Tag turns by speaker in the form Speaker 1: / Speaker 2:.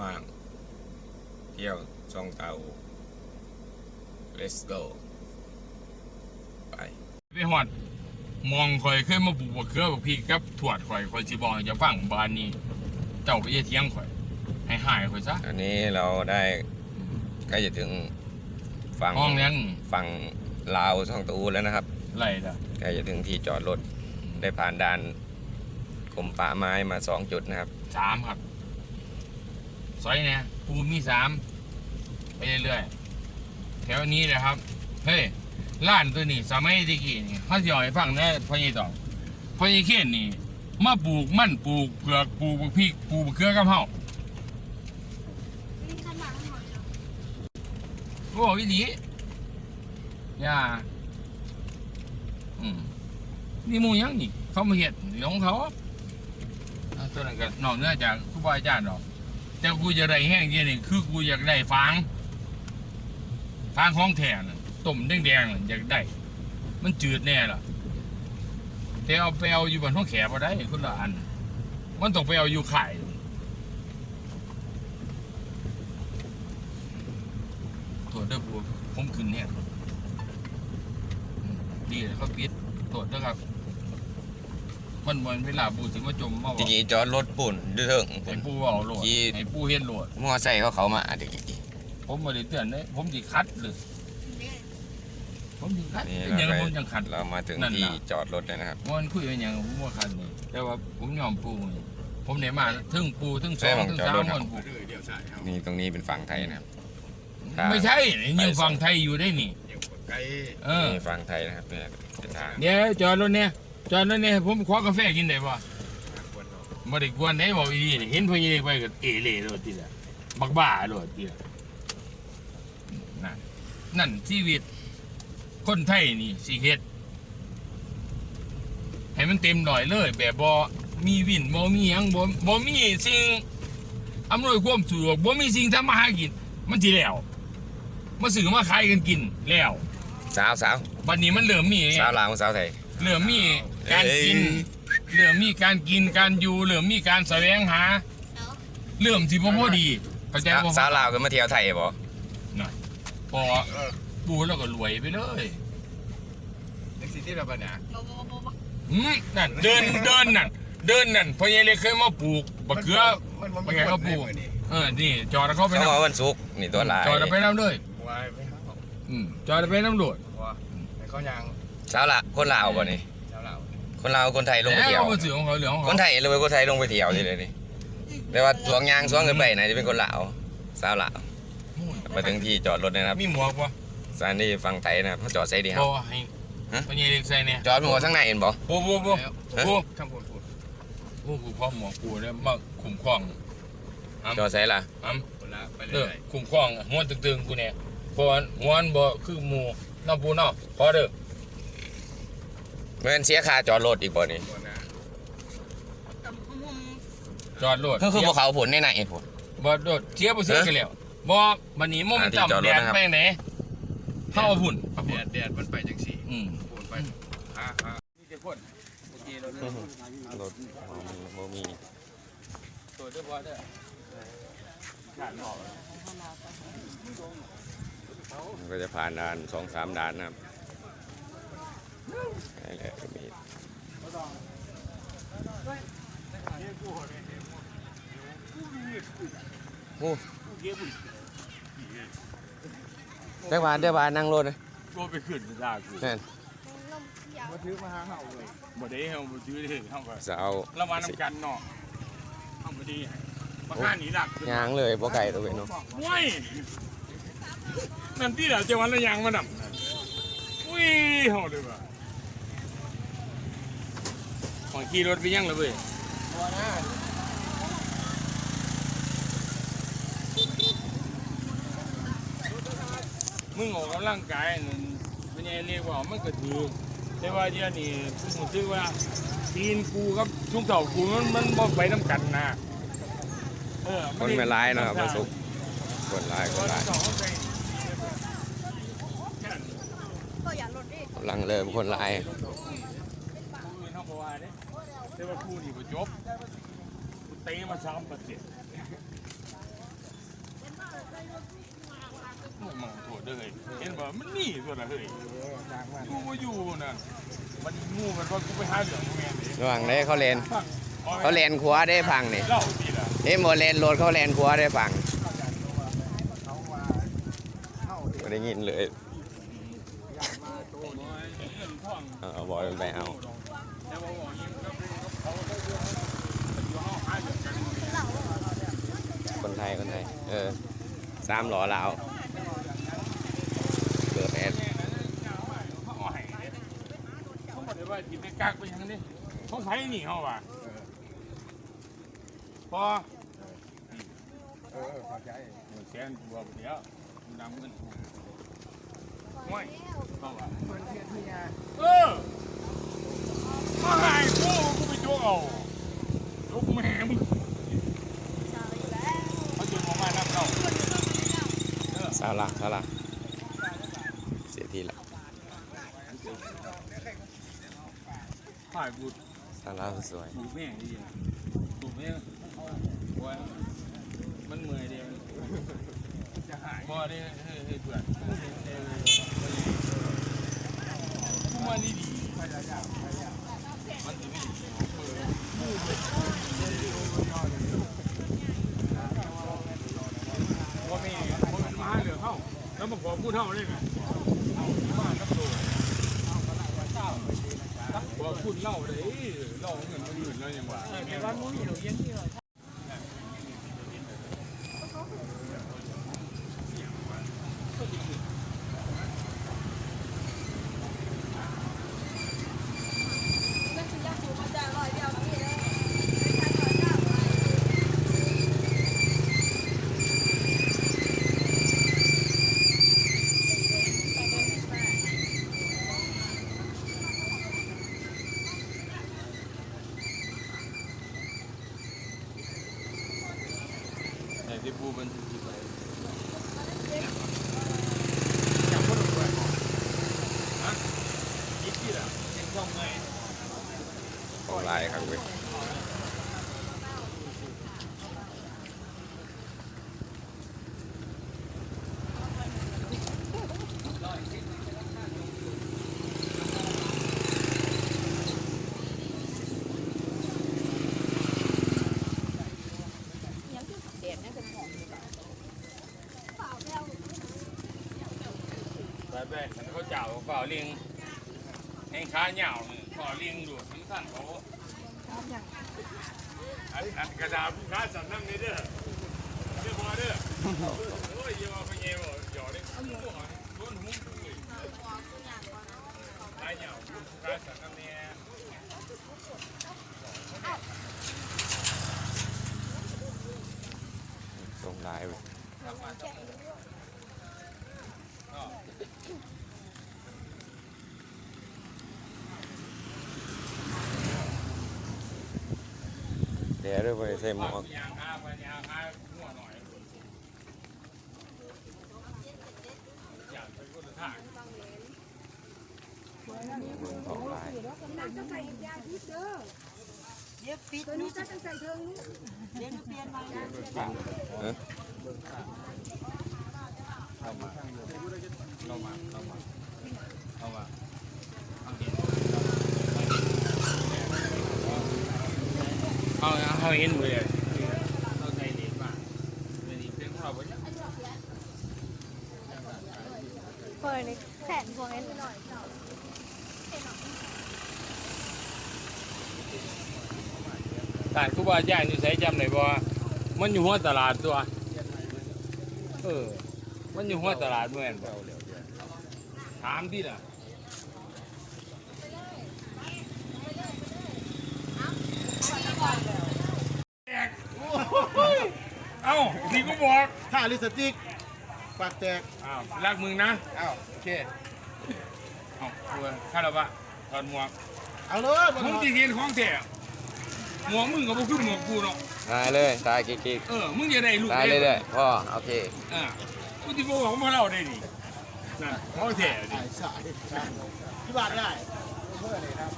Speaker 1: ว่าง เที่ยวช่องเตา let's go ไป
Speaker 2: ไปหอดมองข่อยเคยมาปลูกบักเขือบักพริกกับถวดข่อยข่อยสิบอกให้เจะฟังบ้านนี้ เจ้าไปอย่าเถียงข่อย ให้หายข่อยซะ
Speaker 1: อันนี้เราได้ใกล้จะถึงฝั่ง
Speaker 2: ห้องเลี้ยง
Speaker 1: ฝั่งลาวช่องตูแล้วนะครับ
Speaker 2: ไรล่ะ
Speaker 1: ใกล้จะถึงที่จอดรถได้ผ่านด่านกรมป่าไม้มาสองจุดนะครับ
Speaker 2: สามครับ ซอยเนี่ยภูมิมีสามไปเรื่อยๆแถวนี้แหละครับ เฮ้ยร้านตัวนี้สมัยตะกี้นี่เขาสิเอาให้ฟังนะพ่อใหญ่ตองพ่อใหญ่เขียนนี่มาปลูกมันปลูกเผือกปลูกบักพริกปลูกบักเขือกับเฮา
Speaker 3: นี่ขาเหรอ
Speaker 2: โอ้วิลีอย่าอืมนี่มูยังนี่ เขามาเห็ดนี่ของเขาตัวนั้นก็นอกเนื้อจากครูบาอาจารย์ดอก แต่กูจะได้แห้งเยี่ยนี่คือกูอยากได้ฟางฟางของแทน่ะต้มแดงๆอยากได้ มันจืดแน่ล่ะแต่เอาไปเอาอยู่บนห้องแขบ่ได้คนละอัน มันต้องไปเอาอยู่ไข่โทษเด้อปูผมขึ้นเนี่ยดีเลยเขาปิดโทษเด้อครับ มันเหมือนเวลาปูสิมาจมมา
Speaker 1: จ
Speaker 2: บอก
Speaker 1: ริงๆจอดรถปุ่นดื้อเถิง
Speaker 2: ไอ้ปูเอาโหลด
Speaker 1: ยี่
Speaker 2: ไอ้ปูเห็นโหลด
Speaker 1: มอไซค์เขาเขามาเด็ก
Speaker 2: ผมไม่ได้เตือนเลยผมสิคัดเลย
Speaker 3: เนี่ย
Speaker 2: ผมสิคัด
Speaker 1: นี่
Speaker 2: เป็นอย่าง
Speaker 1: เรา
Speaker 2: ผมจังคัด
Speaker 1: เรามาถึง
Speaker 2: นั่น
Speaker 1: ที่
Speaker 2: น่ะ
Speaker 1: จอดรถเลยนะครับ
Speaker 2: มันคุยกันอย่างผมว่าคันนี่แต่ว่าผมยอมปูนี่ผมเนี่ยมาถึงปูถึงส
Speaker 1: ใช่
Speaker 2: อง
Speaker 1: ผม
Speaker 2: ถึง
Speaker 1: จอด
Speaker 2: สาม
Speaker 1: รถ
Speaker 2: คนปู
Speaker 1: นี่ตรงนี้เป็นฝั่งไทยนะครับครับ
Speaker 2: ไม่ใช่นี่ยังฟังไทยอยู่ได้นี่
Speaker 4: ไกล
Speaker 2: เออ
Speaker 1: นี่ฝั่งไทยนะครับเนี่ยเป็นทาง
Speaker 2: เดี๋ยวจอดรถเนี่ย จอดรถเนี่ยผมขอกาแฟกินได้ป่ะ
Speaker 4: ควรเนาะ
Speaker 2: ไม่ได้กวนได้บอกอีนี่เห็นพอยีไปก็เอเล่โลดทีละบักบ้าโลดทีละนั่นนั่นชีวิต คนไทยนี่สิเฮ็ดให้มันเต็มหน่อยเลย แบบบ่มีวินบ่มีหยังบ่บ่มีสิ่งอำนวยความสะดวกบ่มีสิ่งทำมาหากิน มันสิแล้วมาซื้อมาขายกันกินแล้ว
Speaker 1: สาวสาว
Speaker 2: บัดนี้มันเริ่มมี
Speaker 1: สาวลาวสาวไทย
Speaker 2: เริ่มมีการกินเริ่มมีการกินการอยู่เริ่มมีการแสวงหา
Speaker 3: แล้ว
Speaker 2: เริ่มสิบ่พอดีเข้าใจบ่
Speaker 1: สาวลาวก็มาเที่ยวไทยบ่
Speaker 2: พอปูแล้วก็รวยไปเลย
Speaker 4: ในสิ่งที่เราปัญหา
Speaker 3: บอบอบอบ
Speaker 2: หืมนั่นเดินเดินนั่นเดินนั่นพ่อใหญ่เลยเคยมาปลูกบักเขือ
Speaker 4: มัน
Speaker 2: เป็นไงครับปู่
Speaker 4: นี่
Speaker 2: เออนี่จอดเข้าไป
Speaker 1: เขา
Speaker 2: น้ำ
Speaker 4: Ờ,
Speaker 1: บอกว่าวันศุกร์นี่ตัวหลาย
Speaker 2: จอดไปน้ำด้วย
Speaker 4: วายไปหาเขา
Speaker 2: อืมจอดไปน้ำโดด
Speaker 4: ว่าไอ้เขายัง
Speaker 1: สาวละคนลาวบ่นี่
Speaker 4: ชาวเรา
Speaker 1: คนลาวคนไทยลงไป
Speaker 2: แล้ว
Speaker 1: เที่ยว
Speaker 2: ก็มาสื่อของเขาเหลืองของ
Speaker 1: ค
Speaker 2: เขา
Speaker 1: นไทยเลยคนไทยลงไปเที่ยวทีเลยนี่แต่ว่าสวงยางสวงเงินไปไหนจะเป็นคนลาวสาวลาวมาถึงที่จอดรถนะครับ
Speaker 2: มีหมวกปะ
Speaker 1: สถานีฝั่งไทยนะครับเขาจอดใส่ดีค
Speaker 2: บ
Speaker 1: รั
Speaker 2: อบให้
Speaker 1: ฮะ
Speaker 2: พ่อใหญ่เล็กใส่เนี่ย
Speaker 1: จอดหมวกข้างในเห็นบ่
Speaker 2: โอ้โหโอ้
Speaker 4: แล้ว
Speaker 2: โห
Speaker 4: ข้างบนพูด
Speaker 2: โอ้โหพ่อหมวกกูเนี่ยมาคุ้มครอง
Speaker 1: จอดใส่ละ
Speaker 2: อ้ํ
Speaker 4: คนละไป
Speaker 2: เด้
Speaker 4: เรื่
Speaker 2: อ
Speaker 4: อย
Speaker 2: คุ้มครองหัวตึงๆกูเนี่ยเพราะว่าหัวมันบ่คือหมู่น้ำปูเนาะพอเด้อ
Speaker 1: เงินเสียค่าจอดรถอีกบ่นี่
Speaker 4: ๆคนนะ
Speaker 3: แต่มุม
Speaker 2: จอดรถ
Speaker 1: คือคือภูเขาผลในไหนผล
Speaker 2: บ่โดดเสียบ่เสียกันแล้วบ่บัดนี้มุม
Speaker 1: อ่าที่
Speaker 2: ต่ำ
Speaker 1: จอดร
Speaker 2: แด
Speaker 1: ถ
Speaker 2: ด
Speaker 1: นะครับ
Speaker 2: ไปไหนเฮาเอาพุ่นเอา
Speaker 4: แด
Speaker 2: พุ่น
Speaker 4: ดแดดมันไปจังสี่
Speaker 2: อืม
Speaker 4: พูดไปอ่าอ่า
Speaker 2: นี่จะพ่นโอเคเราเด้อ
Speaker 1: รถบ่มี
Speaker 2: ตัวเด้อบ่เด้อขาดออก
Speaker 1: มันก็จะผ่านด่านสองสามด่านนะครับ นี่แหละก็มีโอ้เจ้าบ้านเจ้าบ้านนั่งรถเลย
Speaker 2: ก็ไปขึ้นดากู
Speaker 1: นั่น
Speaker 3: ลมยาว
Speaker 4: มาถือมาหาเห่าเลย
Speaker 2: บ่ได้เฮาบ่ซื้อเด้เฮาก็
Speaker 1: สาว
Speaker 2: ระวังน้ำกันเนาะเฮาบ่ดีบ่ค่าหนีหลัก
Speaker 1: ยางเลยบ่ไก่ตัวเองเนาะ
Speaker 2: ว้ยนั่นที่เหล่ะจังหวัดละยางมาดำอุ้ยเฮาเลยว่ะ ของขี่รถไปยังเลยเว้ย
Speaker 4: ตัวนะ
Speaker 2: มึงออกกำลังกายนั่นเป็นไงเรียกว่ามันก็ถือแต่ว่าเดี๋ยวนี้ผมรู้สึกว่าตีนกูกับชุกเต่ากูมันมันบ่ไปน้ำกันนะเออ
Speaker 1: คนไม่ร้ายเนาะครับมาสุกคนร้ายคนร้าย
Speaker 3: ก็อย่าหลดดิ
Speaker 1: กำลังเริ่มคนร้าย
Speaker 2: แต่ว่าคู่นี่บ่จบเตะมาสามประเจ็ดมึงมองโถดเด้อเฮ้ยเห็นบ่มันหนีตัวละเฮ้ย
Speaker 4: ดูมา
Speaker 2: อยู่น่ะมันงูมันว่ากูไปหาเหลืองกูแม่นเด้
Speaker 1: ระวังได้เขาเลนเขาเลนขวาได้พังนี่
Speaker 2: เล่โมเล
Speaker 1: นโหลดเขาเลนขวาได้พังไม่ได้ยินเลย
Speaker 2: เอา
Speaker 1: บอยไปเอา คนไทย คนไทย เออสามหล่อลาวเกิดแอด
Speaker 2: เขาเอาให้เขาบอกเลยว่าจิไปกักไปยังนี่เขาไผหนีเขาว่ะพอ
Speaker 4: เออเข้าใจ
Speaker 2: หนึ่งแสนบวกเดียวดำเงินห้วยเขาว่ะ
Speaker 4: เออนเมีย
Speaker 2: เออมาหายกูกูไปโจกเอาโจกแม่มึง
Speaker 3: เช้าอยู่แล้ว
Speaker 2: เขาจะมองมาน้ำเข้า
Speaker 1: สาวห ลักสาวหลักเสียทีละ
Speaker 2: หายกู
Speaker 1: สาวหลักสวย
Speaker 2: ถูแม่งดีถูแม่งว่ามันเมื่อยเดียวจะหายบ่ได้เฮ้ยเฮ้ยเพื่อนกูมาดีดีมันจะไม่ดีว่ามีมันมาเหลือเข้าแล้ว มาขอพูดเท่าเลยไงเอามบอกคุณเล่าเลยเล่าเงินมันหมื่นแล้วยังว่าแต่ว่ามุ้ยเราเย็น แต่ที่ปูมันคือไป
Speaker 4: อยากพูดกับเพื่อน
Speaker 2: ยิบที่ละยังต้อง ไง
Speaker 1: ของลายครับเว้ย
Speaker 3: เปล่าแล้ว
Speaker 2: ไปไปขันเขาเจ้าเปล่าลิงแห่งขาเหยาวนี่ขอลิงดูถึงสั่นเขาอันอันกระดาษผู้ค้าสั่นนั่งนี่เด้อเด้อพอเด้อโอ้ยอย่ามาพะเยบ่หยอดเลยหัวโดนหุ้มเลยขาเหยาวผู้ค้าสั่นนั่งเนี่ย
Speaker 1: ตรงลายเว้ย เดี๋ยวด้วยไปใส่หมวก
Speaker 2: ยางอาพยางอาหัวหน่อยอยากเป็นคนท่า
Speaker 1: ของลาย
Speaker 3: นางก็ใส่ยาพิษเด้อ
Speaker 5: เดี๋ยวปิด
Speaker 3: ตัวนี้ก็ต้องใส่เทิงนี้
Speaker 5: เดี๋ยวหนูเปลี่ยนมา
Speaker 1: เออ
Speaker 2: เข้ามาเข้ามาเข้ามาเข้ามา เอาเอาเห็นเลยเอาใจดีมากเลยดีเพียงเราไป
Speaker 3: เปิดในแขนพวงเอ็นหน่อยเจ้า
Speaker 2: ตายกูว่าย่างอยู่ใส่จำไหนบ่มันอยู่หัวตลาดตัว เออ มันอยู่หัวตลาดเหมือนบ่ถามที่น่ะ เอ้าที่กูบอก
Speaker 4: ถ้าลิปสติกปากแตก
Speaker 2: อ้าวรักมึงนะ
Speaker 4: อ้าวโอเค
Speaker 2: เอ้าตัวคาราบะถอดหมวก
Speaker 4: เอาเลยบ่
Speaker 2: มึง
Speaker 4: ต้อง
Speaker 2: ที่เห็นของแท้หมวกมึงก็บ่คือหมวกกูเนาะ
Speaker 1: ตายเลยตายกิ๊ก
Speaker 2: เออมึงจะได้ลูก
Speaker 1: ๆตายเลยๆพ่อโอเค
Speaker 2: อ่ากูที่บอกว่ามาเล่าได้ดินั่นของแท้ดิ
Speaker 4: สายสายที่บ้านได้เพื่อนเลยครับ